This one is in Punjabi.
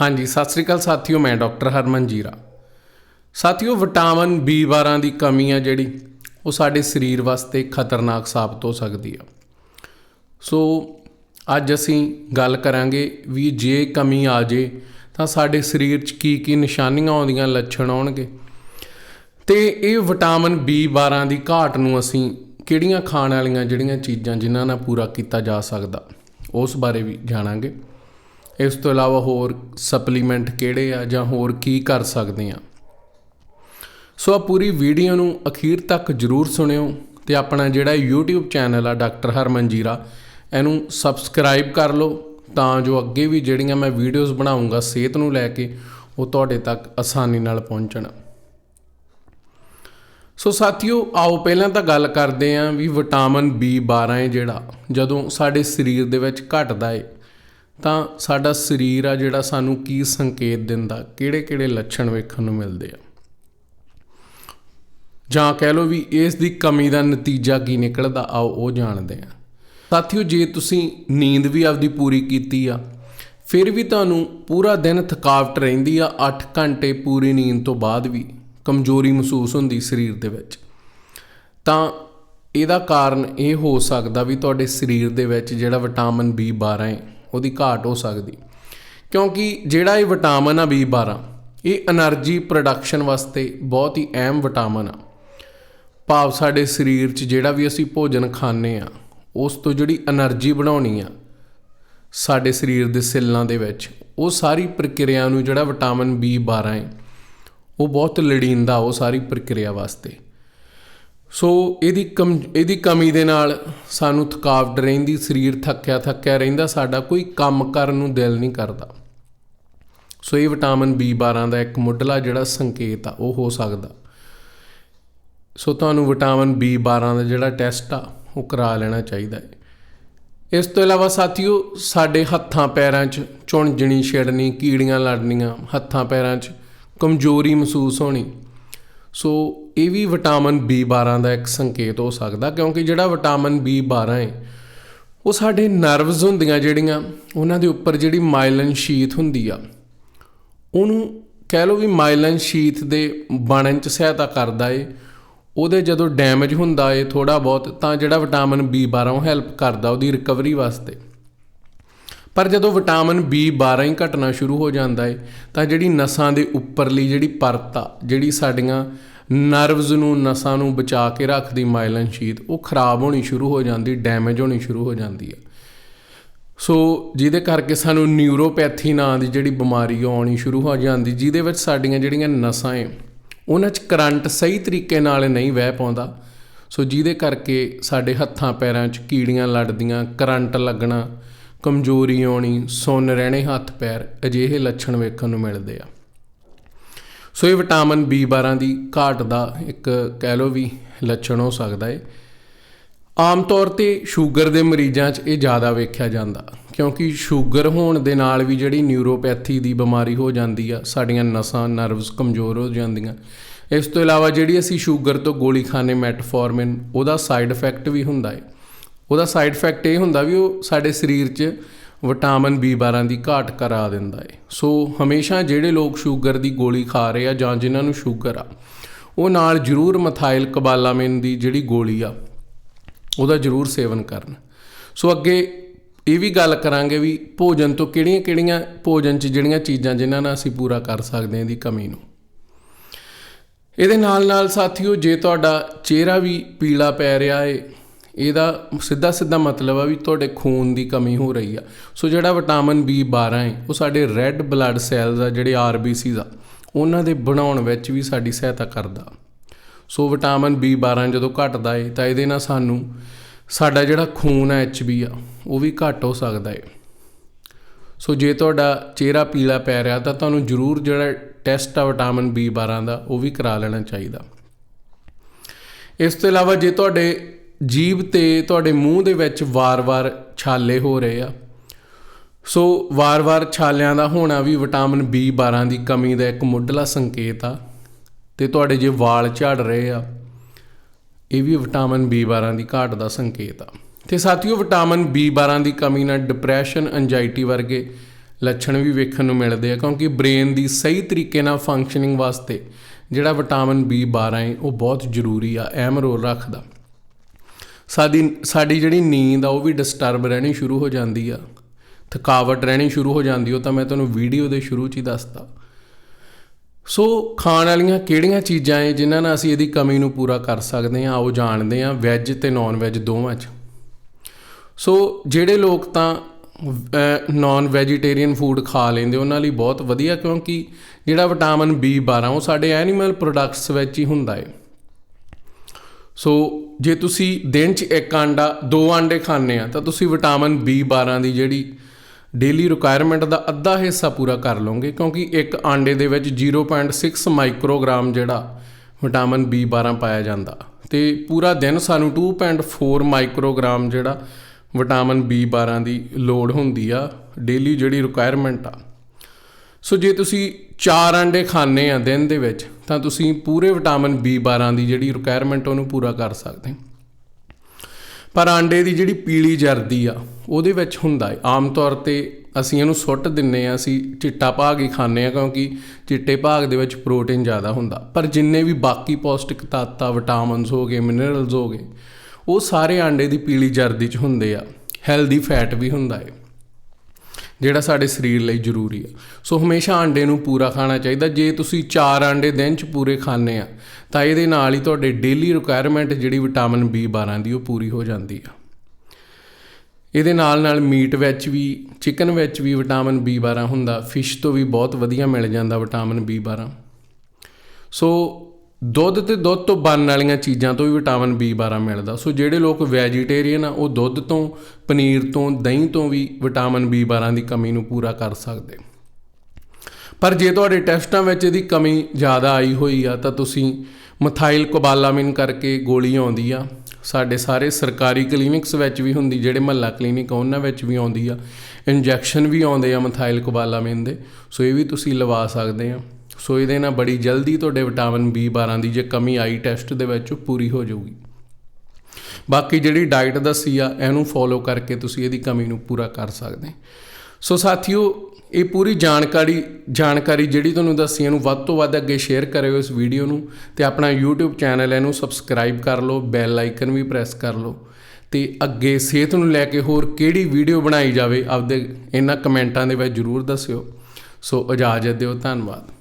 ਹਾਂਜੀ, ਸਤਿ ਸ੍ਰੀ ਅਕਾਲ ਸਾਥੀਓ, ਮੈਂ ਡਾਕਟਰ ਹਰਮਨ ਜੀਰਾ। ਸਾਥੀਓ, ਵਿਟਾਮਿਨ B12 ਦੀ ਕਮੀ ਆ ਜਿਹੜੀ, ਉਹ ਸਾਡੇ ਸਰੀਰ ਵਾਸਤੇ ਖਤਰਨਾਕ ਸਾਬਤ ਹੋ ਸਕਦੀ ਆ। ਸੋ, ਅੱਜ ਅਸੀਂ ਗੱਲ ਕਰਾਂਗੇ ਵੀ ਜੇ ਕਮੀ ਆ ਜੇ, ਤਾਂ ਸਾਡੇ ਸਰੀਰ 'ਚ ਕੀ ਕੀ ਨਿਸ਼ਾਨੀਆਂ ਆਉਂਦੀਆਂ, ਲੱਛਣ ਆਉਣਗੇ। ਤੇ ਇਹ ਵਿਟਾਮਿਨ B12 ਦੀ ਘਾਟ ਨੂੰ ਅਸੀਂ ਕਿਹੜੀਆਂ ਖਾਣ ਵਾਲੀਆਂ ਜਿਹੜੀਆਂ ਚੀਜ਼ਾਂ, ਜਿਨ੍ਹਾਂ ਨਾਲ ਪੂਰਾ ਕੀਤਾ ਜਾ ਸਕਦਾ, ਉਸ ਬਾਰੇ ਵੀ ਜਾਣਾਂਗੇ। ਇਸ ਤੋਂ ਇਲਾਵਾ ਹੋਰ ਸਪਲੀਮੈਂਟ ਕਿਹੜੇ ਆ ਜਾਂ ਹੋਰ ਕੀ ਕਰ ਸਕਦੇ ਆ? ਸੋ ਆ ਪੂਰੀ ਵੀਡੀਓ ਨੂੰ ਅਖੀਰ ਤੱਕ ਜਰੂਰ ਸੁਣਿਓ ਤੇ ਆਪਣਾ ਜਿਹੜਾ YouTube ਚੈਨਲ ਆ ਡਾਕਟਰ ਹਰਮਨ ਜੀਰਾ, ਇਹਨੂੰ ਸਬਸਕ੍ਰਾਈਬ ਕਰ ਲਓ ਤਾਂ ਜੋ ਅੱਗੇ ਵੀ ਜਿਹੜੀਆਂ ਮੈਂ ਵੀਡੀਓਜ਼ ਬਣਾਉਂਗਾ ਸਿਹਤ ਨੂੰ ਲੈ ਕੇ, ਉਹ ਤੁਹਾਡੇ ਤੱਕ ਆਸਾਨੀ ਨਾਲ ਪਹੁੰਚਣ। ਸੋ ਸਾਥੀਓ, ਆਓ ਪਹਿਲਾਂ ਤਾਂ ਗੱਲ ਕਰਦੇ ਆਂ ਵੀ ਵਿਟਾਮਿਨ B12 ਹੈ ਜਿਹੜਾ, ਜਦੋਂ ਸਾਡੇ ਸਰੀਰ ਦੇ ਵਿੱਚ ਘਟਦਾ ਏ ਤਾਂ ਸਾਡਾ ਸਰੀਰ ਆ ਜਿਹੜਾ ਸਾਨੂੰ ਕੀ ਸੰਕੇਤ ਦਿੰਦਾ, ਕਿਹੜੇ-ਕਿਹੜੇ ਲੱਛਣ ਵੇਖਣ ਨੂੰ ਮਿਲਦੇ ਆ। ਜਾਂ ਕਹਿ ਲਓ ਵੀ ਇਸ ਦੀ ਕਮੀ ਦਾ ਨਤੀਜਾ ਕੀ ਨਿਕਲਦਾ, ਆਓ ਉਹ ਜਾਣਦੇ ਆ। ਸਾਥੀਓ, ਜੇ ਤੁਸੀਂ ਨੀਂਦ ਵੀ ਆਪਦੀ ਪੂਰੀ ਕੀਤੀ ਆ, ਫਿਰ ਵੀ ਤੁਹਾਨੂੰ ਪੂਰਾ ਦਿਨ ਥਕਾਵਟ ਰਹਿੰਦੀ ਆ 8 ਘੰਟੇ ਪੂਰੀ ਨੀਂਦ ਤੋਂ ਬਾਅਦ ਵੀ ਕਮਜ਼ੋਰੀ ਮਹਿਸੂਸ ਹੁੰਦੀ ਸਰੀਰ ਦੇ ਵਿੱਚ। ਤਾਂ ਇਹਦਾ ਕਾਰਨ ਇਹ ਹੋ ਸਕਦਾ ਵੀ ਤੁਹਾਡੇ ਸਰੀਰ ਦੇ ਵਿੱਚ ਜਿਹੜਾ ਵਿਟਾਮਿਨ B12 ਹੈ ਉਹਦੀ ਘਾਟ ਹੋ ਸਕਦੀ। ਕਿਉਂਕਿ ਜਿਹੜਾ ਇਹ ਵਿਟਾਮਿਨ ਆ B12 ਇਹ એનર્ਜੀ ਪ੍ਰੋਡਕਸ਼ਨ ਵਾਸਤੇ ਬਹੁਤ ਹੀ ਅਹਿਮ ਵਿਟਾਮਿਨ ਆ। ਭਾਵ ਸਾਡੇ ਸਰੀਰ 'ਚ ਜਿਹੜਾ ਵੀ ਅਸੀਂ ਭੋਜਨ ਖਾਂਦੇ ਆ, ਉਸ ਤੋਂ ਜਿਹੜੀ એનર્ਜੀ ਬਣਾਉਣੀ ਆ, ਸਾਡੇ ਸਰੀਰ ਦੇ ਸੈੱਲਾਂ ਦੇ ਵਿੱਚ, ਉਹ ਸਾਰੀ ਪ੍ਰਕਿਰਿਆ ਨੂੰ ਜਿਹੜਾ ਵਿਟਾਮਿਨ B12 ਹੈ, ਉਹ ਬਹੁਤ ਲੜੀਂਦਾ ਉਹ ਸਾਰੀ ਪ੍ਰਕਿਰਿਆ ਵਾਸਤੇ। ਸੋ ਇਹਦੀ ਕਮ, ਇਹਦੀ ਕਮੀ ਦੇ ਨਾਲ ਸਾਨੂੰ ਥਕਾਵਟ ਰਹਿੰਦੀ, ਸਰੀਰ ਥੱਕਿਆ ਥੱਕਿਆ ਰਹਿੰਦਾ, ਸਾਡਾ ਕੋਈ ਕੰਮ ਕਰਨ ਨੂੰ ਦਿਲ ਨਹੀਂ ਕਰਦਾ। ਸੋ ਇਹ ਵਿਟਾਮਿਨ B12 ਦਾ ਇੱਕ ਮੁੱਢਲਾ ਜਿਹੜਾ ਸੰਕੇਤ ਆ, ਉਹ ਹੋ ਸਕਦਾ। ਸੋ ਤੁਹਾਨੂੰ ਵਿਟਾਮਿਨ B12 ਦਾ ਜਿਹੜਾ ਟੈਸਟ ਆ, ਉਹ ਕਰਾ ਲੈਣਾ ਚਾਹੀਦਾ ਹੈ। ਇਸ ਤੋਂ ਇਲਾਵਾ ਸਾਥੀਓ, ਸਾਡੇ ਹੱਥਾਂ ਪੈਰਾਂ 'ਚ ਚੁਣਜਣੀ ਛਿੜਨੀ, ਕੀੜੀਆਂ ਲੜਨੀਆਂ, ਹੱਥਾਂ ਪੈਰਾਂ 'ਚ ਕਮਜ਼ੋਰੀ ਮਹਿਸੂਸ ਹੋਣੀ। ਸੋ ਇਹ ਵੀ ਵਿਟਾਮਿਨ B12 ਦਾ ਇੱਕ ਸੰਕੇਤ ਹੋ ਸਕਦਾ, ਕਿਉਂਕਿ ਜਿਹੜਾ ਵਿਟਾਮਿਨ B12 ਹੈ, ਉਹ ਸਾਡੇ ਨਰਵਸ ਹੁੰਦੀਆਂ ਜਿਹੜੀਆਂ, ਉਹਨਾਂ ਦੇ ਉੱਪਰ ਜਿਹੜੀ ਮਾਈਲਿਨ ਸ਼ੀਥ ਹੁੰਦੀ ਆ, ਉਹਨੂੰ ਕਹਿ ਲਓ ਵੀ ਮਾਈਲਿਨ ਸ਼ੀਥ ਦੇ ਬਣਨ 'ਚ ਸਹਾਇਤਾ ਕਰਦਾ ਏ, ਉਹਦੇ ਜਦੋਂ ਡੈਮੇਜ ਹੁੰਦਾ ਏ ਥੋੜਾ ਬਹੁਤ, ਤਾਂ ਜਿਹੜਾ ਵਿਟਾਮਿਨ B12 ਉਹ ਹੈਲਪ ਕਰਦਾ ਉਹਦੀ ਰਿਕਵਰੀ ਵਾਸਤੇ। ਪਰ ਜਦੋਂ ਵਿਟਾਮਿਨ B12 ਹੀ ਘਟਣਾ ਸ਼ੁਰੂ ਹੋ ਜਾਂਦਾ ਏ, ਤਾਂ ਜਿਹੜੀ ਨਸਾਂ ਦੇ ਉੱਪਰਲੀ ਜਿਹੜੀ ਪਰਤ ਆ, ਜਿਹੜੀ ਸਾਡੀਆਂ ਨਰਵਸ ਨੂੰ, ਨਸਾਂ ਨੂੰ ਬਚਾ ਕੇ ਰੱਖਦੀ ਮਾਇਲਨ ਸ਼ੀਥ ਉਹ ਖਰਾਬ ਹੋਣੀ ਸ਼ੁਰੂ ਹੋ ਜਾਂਦੀ, ਡੈਮੇਜ ਹੋਣੀ ਸ਼ੁਰੂ ਹੋ ਜਾਂਦੀ ਹੈ ਸੋ ਜਿਹਦੇ ਕਰਕੇ ਸਾਨੂੰ ਨਿਊਰੋਪੈਥੀ ਨਾਂ ਦੀ ਜਿਹੜੀ ਬਿਮਾਰੀ ਆਉਣੀ ਸ਼ੁਰੂ ਹੋ ਜਾਂਦੀ, ਜਿਹਦੇ ਵਿੱਚ ਸਾਡੀਆਂ ਜਿਹੜੀਆਂ ਨਸਾਂ ਏ, ਉਹਨਾਂ 'ਚ ਕਰੰਟ ਸਹੀ ਤਰੀਕੇ ਨਾਲ ਨਹੀਂ ਵਹਿ ਪਾਉਂਦਾ। ਸੋ ਜਿਹਦੇ ਕਰਕੇ ਸਾਡੇ ਹੱਥਾਂ, ਪੈਰਾਂ 'ਚ ਕੀੜੀਆਂ ਲੜਦੀਆਂ, ਕਰੰਟ ਲੱਗਣਾ, ਕਮਜ਼ੋਰੀ ਆਉਣੀ, ਸੁੰਨ ਰਹਿਣੇ, ਹੱਥ, ਪੈਰ, ਅਜਿਹੇ ਲੱਛਣ ਵੇਖਣ ਨੂੰ ਮਿਲਦੇ ਆ। ਸੋ ਇਹ ਵਿਟਾਮਿਨ B12 ਦੀ ਘਾਟ ਦਾ ਇੱਕ ਕਹਿ ਲਓ ਵੀ ਲੱਛਣ ਹੋ ਸਕਦਾ ਹੈ ਆਮ ਤੌਰ ਤੇ ਸ਼ੂਗਰ ਦੇ ਮਰੀਜ਼ਾਂ 'ਚ ਇਹ ਜ਼ਿਆਦਾ ਵੇਖਿਆ ਜਾਂਦਾ, ਕਿਉਂਕਿ ਸ਼ੂਗਰ ਹੋਣ ਦੇ ਨਾਲ ਵੀ ਜਿਹੜੀ ਨਿਊਰੋਪੈਥੀ ਦੀ ਬਿਮਾਰੀ ਹੋ ਜਾਂਦੀ ਆ, ਸਾਡੀਆਂ ਨਸਾਂ, ਨਰਵਸ ਕਮਜ਼ੋਰ ਹੋ ਜਾਂਦੀਆਂ। ਇਸ ਤੋਂ ਇਲਾਵਾ ਜਿਹੜੀ ਅਸੀਂ ਸ਼ੂਗਰ ਤੋਂ ਗੋਲੀ ਖਾਣੇ ਮੈਟਫੋਰਮਿਨ, ਉਹਦਾ ਸਾਈਡ ਇਫੈਕਟ ਵੀ ਹੁੰਦਾ ਹੈ ਉਹਦਾ ਸਾਈਡ ਇਫੈਕਟ ਇਹ ਹੁੰਦਾ ਵੀ ਉਹ ਸਾਡੇ ਸਰੀਰ 'ਚ ਵਿਟਾਮਿਨ B12 ਦੀ ਘਾਟ ਕਰਾ ਦਿੰਦਾ ਹੈ ਸੋ ਹਮੇਸ਼ਾ ਜਿਹੜੇ ਲੋਕ ਸ਼ੂਗਰ ਦੀ ਗੋਲੀ ਖਾ ਰਹੇ ਆ ਜਾਂ ਜਿਨ੍ਹਾਂ ਨੂੰ ਸ਼ੂਗਰ ਆ, ਉਹ ਨਾਲ ਜ਼ਰੂਰ ਮਥਾਈਲ ਕਬਾਲਾਮਿਨ ਦੀ ਜਿਹੜੀ ਗੋਲੀ ਆ, ਉਹਦਾ ਜ਼ਰੂਰ ਸੇਵਨ ਕਰਨ। ਸੋ ਅੱਗੇ ਇਹ ਵੀ ਗੱਲ ਕਰਾਂਗੇ ਵੀ ਭੋਜਨ ਤੋਂ ਕਿਹੜੀਆਂ-ਕਿਹੜੀਆਂ ਭੋਜਨ 'ਚ ਜਿਹੜੀਆਂ ਚੀਜ਼ਾਂ ਜਿਨ੍ਹਾਂ ਨਾਲ ਅਸੀਂ ਪੂਰਾ ਕਰ ਸਕਦੇ ਹਾਂ ਇਹਦੀ ਕਮੀ ਨੂੰ। ਇਹਦੇ ਨਾਲ-ਨਾਲ ਸਾਥੀਓ, ਜੇ ਤੁਹਾਡਾ ਚਿਹਰਾ ਵੀ ਪੀਲਾ ਪੈ ਰਿਹਾ ਏ ਇਹਦਾ ਸਿੱਧਾ ਸਿੱਧਾ ਮਤਲਬ ਆ ਵੀ ਤੁਹਾਡੇ ਖੂਨ ਦੀ ਕਮੀ ਹੋ ਰਹੀ ਆ। ਸੋ ਜਿਹੜਾ ਵਿਟਾਮਿਨ B12 ਹੈ, ਉਹ ਸਾਡੇ ਰੈੱਡ ਬਲੱਡ ਸੈਲਸ ਆ, ਜਿਹੜੇ RBCs ਆ, ਉਹਨਾਂ ਦੇ ਬਣਾਉਣ ਵਿੱਚ ਵੀ ਸਾਡੀ ਸਹਾਇਤਾ ਕਰਦਾ। ਸੋ ਵਿਟਾਮਿਨ B12 ਜਦੋਂ ਘਟਦਾ ਏ, ਤਾਂ ਇਹਦੇ ਨਾਲ ਸਾਨੂੰ ਸਾਡਾ ਜਿਹੜਾ ਖੂਨ ਹੈ HB ਆ, ਉਹ ਵੀ ਘਟ ਹੋ ਸਕਦਾ ਏ। ਸੋ ਜੇ ਤੁਹਾਡਾ ਚਿਹਰਾ ਪੀਲਾ ਪੈ ਰਿਹਾ, ਤਾਂ ਤੁਹਾਨੂੰ ਜ਼ਰੂਰ ਜਿਹੜਾ ਟੈਸਟ ਆ ਵਿਟਾਮਿਨ B12 ਦਾ, ਉਹ ਵੀ ਕਰਾ ਲੈਣਾ ਚਾਹੀਦਾ। ਇਸ ਤੋਂ ਇਲਾਵਾ ਜੇ ਤੁਹਾਡੇ ਜੀਭ ਤੇ ਤੁਹਾਡੇ ਮੂੰਹ ਦੇ ਵਿੱਚ ਵਾਰ-ਵਾਰ ਛਾਲੇ ਹੋ ਰਹੇ ਆ। ਸੋ ਵਾਰ-ਵਾਰ ਛਾਲਿਆਂ ਦਾ ਹੋਣਾ ਵੀ ਵਿਟਾਮਿਨ B12 ਦੀ ਕਮੀ ਦਾ ਇੱਕ ਮੁੱਢਲਾ ਸੰਕੇਤ ਆ ਤੇ ਤੁਹਾਡੇ ਜੇ ਵਾਲ ਝੜ ਰਹੇ ਆ, ਇਹ ਵੀ ਵਿਟਾਮਿਨ B12 ਦੀ ਘਾਟ ਦਾ ਸੰਕੇਤ ਆ। ਤੇ ਸਾਥੀਓ, ਵਿਟਾਮਿਨ B12 ਦੀ ਕਮੀ ਨਾਲ ਡਿਪਰੈਸ਼ਨ ਐਂਜ਼ਾਈਟੀ ਵਰਗੇ ਲੱਛਣ ਵੀ ਵੇਖਣ ਨੂੰ ਮਿਲਦੇ ਆ, ਕਿਉਂਕਿ ਬ੍ਰੇਨ ਦੀ ਸਹੀ ਤਰੀਕੇ ਨਾਲ ਫੰਕਸ਼ਨਿੰਗ ਵਾਸਤੇ ਜਿਹੜਾ ਵਿਟਾਮਿਨ B12 ਹੈ ਉਹ ਬਹੁਤ ਜ਼ਰੂਰੀ ਆ, ਅਹਿਮ ਰੋਲ ਰੱਖਦਾ। ਸਾਡੀ ਸਾਡੀ ਜਿਹੜੀ ਨੀਂਦ ਆ ਉਹ ਵੀ ਡਿਸਟਰਬ ਰਹਿਣੀ ਸ਼ੁਰੂ ਹੋ ਜਾਂਦੀ ਆ। ਥਕਾਵਟ ਰਹਿਣੀ ਸ਼ੁਰੂ ਹੋ ਜਾਂਦੀ ਉਹ ਤਾਂ ਮੈਂ ਤੁਹਾਨੂੰ ਵੀਡੀਓ ਦੇ ਸ਼ੁਰੂ 'ਚ ਹੀ ਦੱਸਤਾ। ਸੋ ਖਾਣ ਵਾਲੀਆਂ ਕਿਹੜੀਆਂ ਚੀਜ਼ਾਂ ਏ ਜਿਨ੍ਹਾਂ ਨਾਲ ਅਸੀਂ ਇਹਦੀ ਕਮੀ ਨੂੰ ਪੂਰਾ ਕਰ ਸਕਦੇ ਹਾਂ, ਉਹ ਜਾਣਦੇ ਹਾਂ ਵੈਜ ਤੇ ਨਾਨ ਵੈਜ ਦੋਵਾਂ 'ਚ। ਸੋ ਜਿਹੜੇ ਲੋਕ ਤਾਂ ਨਾਨ ਵੈਜੀਟੇਰੀਅਨ ਫੂਡ ਖਾ ਲੈਂਦੇ, ਉਹਨਾਂ ਲਈ ਬਹੁਤ ਵਧੀਆ, ਕਿਉਂਕਿ ਜਿਹੜਾ ਵਿਟਾਮਿਨ B12 ਉਹ ਸਾਡੇ ਐਨੀਮਲ ਪ੍ਰੋਡਕਟਸ ਵਿੱਚ ਹੀ ਹੁੰਦਾ ਏ। ਸੋ ਜੇ ਤੁਸੀਂ ਦਿਨ 'ਚ ਇੱਕ ਆਂਡਾ, ਦੋ ਆਂਡੇ ਖਾਂਦੇ ਆ, ਤਾਂ ਤੁਸੀਂ ਵਿਟਾਮਿਨ B12 ਦੀ ਜਿਹੜੀ ਡੇਲੀ ਰਿਕੁਆਇਰਮੈਂਟ ਦਾ ਅੱਧਾ ਹਿੱਸਾ ਪੂਰਾ ਕਰ ਲਓਗੇ, ਕਿਉਂਕਿ ਇੱਕ ਆਂਡੇ ਦੇ ਵਿੱਚ 0.6 ਮਾਈਕਰੋਗ੍ਰਾਮ ਜਿਹੜਾ ਵਿਟਾਮਿਨ B12 ਪਾਇਆ ਜਾਂਦਾ। ਤੇ ਪੂਰਾ ਦਿਨ ਸਾਨੂੰ 2.4 ਮਾਈਕਰੋਗ੍ਰਾਮ ਜਿਹੜਾ ਵਿਟਾਮਿਨ B12 ਦੀ ਲੋੜ ਹੁੰਦੀ ਆ, ਡੇਲੀ ਜਿਹੜੀ ਰਿਕੁਆਇਰਮੈਂਟ ਆ। ਸੋ ਜੇ ਤੁਸੀਂ 4 ਅੰਡੇ ਖਾਣੇ ਆ ਦਿਨ ਦੇ ਵਿੱਚ, ਤਾਂ ਤੁਸੀਂ ਪੂਰੇ ਵਿਟਾਮਿਨ B12 ਦੀ ਜਿਹੜੀ ਰਿਕੁਆਇਰਮੈਂਟ ਉਹਨੂੰ ਪੂਰਾ ਕਰ ਸਕਦੇ ਪਰ ਆਂਡੇ ਦੀ ਜਿਹੜੀ ਪੀਲੀ ਜਰਦੀ ਆ, ਉਹਦੇ ਵਿੱਚ ਹੁੰਦਾ ਹੈ ਆਮ ਤੌਰ ਤੇ ਅਸੀਂ ਇਹਨੂੰ ਸੁੱਟ ਦਿੰਨੇ ਆ, ਅਸੀਂ ਚਿੱਟਾ ਭਾਗ ਹੀ ਖਾਂਦੇ ਆ, ਕਿਉਂਕਿ ਚਿੱਟੇ ਭਾਗ ਦੇ ਵਿੱਚ ਪ੍ਰੋਟੀਨ ਜ਼ਿਆਦਾ ਹੁੰਦਾ। ਪਰ ਜਿੰਨੇ ਵੀ ਬਾਕੀ ਪੌਸ਼ਟਿਕ ਤੱਤ ਆ ਵਿਟਾਮਿਨਸ ਹੋ ਗਏ ਮਿਨਰਲਸ ਹੋ ਗਏ, ਉਹ ਸਾਰੇ ਆਂਡੇ ਦੀ ਪੀਲੀ ਜਰਦੀ 'ਚ ਹੁੰਦੇ ਆ। ਹੈਲਦੀ ਫੈਟ ਵੀ ਹੁੰਦਾ ਹੈ ਜਿਹੜਾ ਸਾਡੇ ਸਰੀਰ ਲਈ ਜ਼ਰੂਰੀ ਆ। ਸੋ ਹਮੇਸ਼ਾ ਆਂਡੇ ਨੂੰ ਪੂਰਾ ਖਾਣਾ ਚਾਹੀਦਾ। ਜੇ ਤੁਸੀਂ 4 ਆਂਡੇ ਦਿਨ 'ਚ ਪੂਰੇ ਖਾਣੇ ਆ, ਤਾਂ ਇਹਦੇ ਨਾਲ ਹੀ ਤੁਹਾਡੇ ਡੇਲੀ ਰਿਕੁਆਇਰਮੈਂਟ ਜਿਹੜੀ ਵਿਟਾਮਿਨ B12 ਦੀ ਉਹ ਪੂਰੀ ਹੋ ਜਾਂਦੀ ਆ। ਇਹਦੇ ਨਾਲ ਨਾਲ ਮੀਟ ਵਿੱਚ ਵੀ ਚਿਕਨ ਵਿੱਚ ਵੀ ਵਿਟਾਮਿਨ B12 ਹੁੰਦਾ। ਫਿਸ਼ ਤੋਂ ਵੀ ਬਹੁਤ ਵਧੀਆ ਮਿਲ ਜਾਂਦਾ ਵਿਟਾਮਿਨ B12 ਸੋ ਦੁੱਧ ਤੇ ਦੁੱਧ ਤੋਂ ਬਣਨ ਵਾਲੀਆਂ ਚੀਜ਼ਾਂ ਤੋਂ ਵੀ ਵਿਟਾਮਿਨ B12 ਮਿਲਦਾ। ਸੋ ਜਿਹੜੇ ਲੋਕ ਵੈਜੀਟੇਰੀਅਨ ਆ, ਉਹ ਦੁੱਧ ਤੋਂ, ਪਨੀਰ ਤੋਂ, ਦਹੀਂ ਤੋਂ ਵੀ ਵਿਟਾਮਿਨ B12 ਦੀ ਕਮੀ ਨੂੰ ਪੂਰਾ ਕਰ ਸਕਦੇ। ਪਰ ਜੇ ਤੁਹਾਡੇ ਟੈਸਟਾਂ ਵਿੱਚ ਇਹਦੀ ਕਮੀ ਜ਼ਿਆਦਾ ਆਈ ਹੋਈ ਆ, ਤਾਂ ਤੁਸੀਂ ਮਥਾਈਲ ਕੋਬਾਲਾਮਿਨ ਕਰਕੇ ਗੋਲੀ ਆਉਂਦੀ ਆ। ਸਾਡੇ ਸਾਰੇ ਸਰਕਾਰੀ ਕਲੀਨਿਕਸ ਵਿੱਚ ਵੀ ਹੁੰਦੀ, ਜਿਹੜੇ ਮਹੱਲਾ ਕਲੀਨਿਕ ਆ, ਉਹਨਾਂ ਵਿੱਚ ਵੀ ਆਉਂਦੀ ਆ। ਇੰਜੈਕਸ਼ਨ ਵੀ ਆਉਂਦੇ ਆ ਮਥਾਈਲ ਕੋਬਾਲਾਮਿਨ ਦੇ। ਸੋ ਇਹ ਵੀ ਤੁਸੀਂ ਲਵਾ ਸਕਦੇ ਆ। ਸੋ ਇਹਦੇ ਨਾਲ ਬੜੀ ਜਲਦੀ ਤੁਹਾਡੇ ਵਿਟਾਮਿਨ B12 ਦੀ ਜੇ ਕਮੀ ਆਈ ਟੈਸਟ ਦੇ ਵਿੱਚ ਪੂਰੀ ਹੋ ਜਾਊਗੀ। ਬਾਕੀ ਜਿਹੜੀ ਡਾਈਟ ਦੱਸੀ ਆ, ਇਹਨੂੰ ਫੋਲੋ ਕਰਕੇ ਤੁਸੀਂ ਇਹਦੀ ਕਮੀ ਨੂੰ ਪੂਰਾ ਕਰ ਸਕਦੇ। ਸੋ ਸਾਥੀਓ, ਇਹ ਪੂਰੀ ਜਾਣਕਾਰੀ ਜਾਣਕਾਰੀ ਜਿਹੜੀ ਤੁਹਾਨੂੰ ਦੱਸੀ, ਇਹਨੂੰ ਵੱਧ ਤੋਂ ਵੱਧ ਅੱਗੇ ਸ਼ੇਅਰ ਕਰਿਓ ਇਸ ਵੀਡੀਓ ਨੂੰ ਤੇ ਆਪਣਾ YouTube ਚੈਨਲ ਇਹਨੂੰ ਸਬਸਕ੍ਰਾਈਬ ਕਰ ਲਓ ਬੈਲ ਆਈਕਨ ਵੀ ਪ੍ਰੈਸ ਕਰ ਲਓ ਤੇ ਅੱਗੇ ਸਿਹਤ ਨੂੰ ਲੈ ਕੇ ਹੋਰ ਕਿਹੜੀ ਵੀਡੀਓ ਬਣਾਈ ਜਾਵੇ, ਆਪਦੇ ਇਹਨਾਂ ਕਮੈਂਟਾਂ ਦੇ ਵਿੱਚ ਜਰੂਰ ਦੱਸਿਓ। ਸੋ ਇਜਾਜ਼ਤ ਦਿਓ, ਧੰਨਵਾਦ।